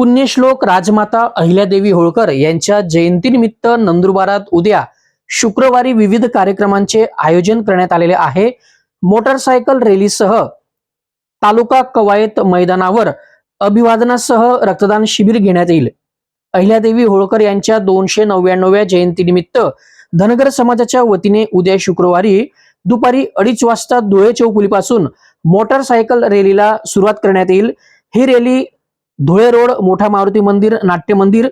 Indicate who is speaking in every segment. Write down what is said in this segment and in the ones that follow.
Speaker 1: पुण्यश्लोक राजमाता अहिल्यादेवी होळकर यांच्या जयंतीनिमित्त नंदुरबारात उद्या शुक्रवारी विविध कार्यक्रमांचे आयोजन करण्यात आलेले आहे. मोटरसायकल रॅलीसह तालुका कवायत मैदानावर अभिवादनासह रक्तदान शिबिर घेण्यात येईल. अहिल्यादेवी होळकर यांच्या दोनशे नव्याण्णव्या जयंतीनिमित्त धनगर समाजाच्या वतीने उद्या शुक्रवारी दुपारी अडीच वाजता धुळे चौकुलीपासून मोटरसायकल रॅलीला सुरुवात करण्यात येईल. ही रॅली धुळे रोड मोठा मारुती मंदिर नाट्य मंदिर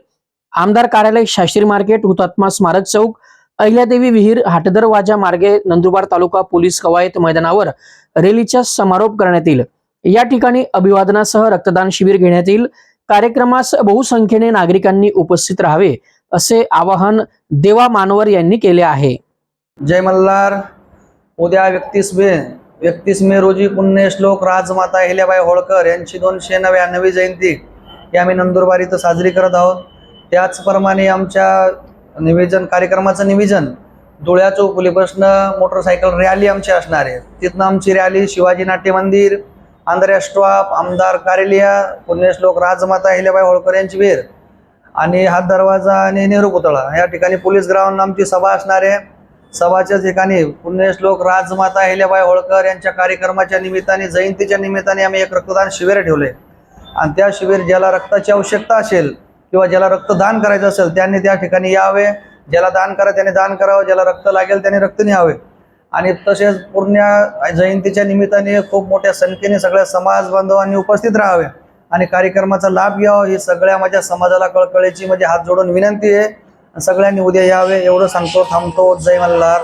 Speaker 1: आमदार कार्यालय शास्त्री मार्केट हुतात्मा स्मारक चौक अहिल्यादेवी विहीर हाटदरवाजा मार्गे नंदुरबार तालुका पोलीस कवायत मैदानावर रॅलीचा समारोप करण्यात येईल. या ठिकाणी अभिवादनासह रक्तदान शिबिर घेण्यात येईल. कार्यक्रमास बहुसंख्येने नागरिकांनी उपस्थित राहावे असे आवाहन देवा मानवर यांनी केले आहे.
Speaker 2: जय मल्हार. उद्या व्यक्तीस मे एकतीस मे रोजी पुण्यश्लोक राजमाता अहिल्याबाई होळकर यांची दोनशे नव्याण्णवी जयंती. ही आम्ही नंदुरबार इथं साजरी करत आहोत. त्याचप्रमाणे आमच्या निवेदन कार्यक्रमाचं निवेदन धुळ्या चौफुलीपासनं मोटरसायकल रॅली आमची असणार आहे. तिथनं आमची रॅली शिवाजी नाट्य मंदिर आंध्र्या स्टॉप आमदार कार्यालय पुण्यश्लोक राजमाता अहिल्याबाई होळकर यांची वेर आणि हात दरवाजा आणि नेहरू पुतळा. या ठिकाणी पोलीस ग्राउंड आमची सभा असणार आहे. सभाच्या ठिकाणी पुण्यश्लोक राजमाता अहिल्याबाई होळकर यांच्या कार्यक्रमाच्या निमित्ताने जयंतीच्या निमित्ताने आम्ही एक रक्तदान शिबिर ठेवले. आणि त्या शिबिर ज्याला रक्ताची आवश्यकता असेल किंवा ज्याला रक्तदान करायचं असेल त्यांनी त्या ठिकाणी यावे. ज्याला दान करा त्याने दान करावं. ज्याला रक्त लागेल त्याने रक्त न्यावे. आणि तसेच पूर्ण जयंतीच्या निमित्ताने खूप मोठ्या संख्येने सगळ्या समाज बांधवांनी उपस्थित राहावे. आणि कार्यक्रमाचा लाभ घ्यावा. ही सगळ्या माझ्या समाजाला कळकळीची म्हणजे हात जोडून विनंती आहे. सगळ्यांनी उद्या यावे एवढं सांगतो थांबतो. जय मल्हार.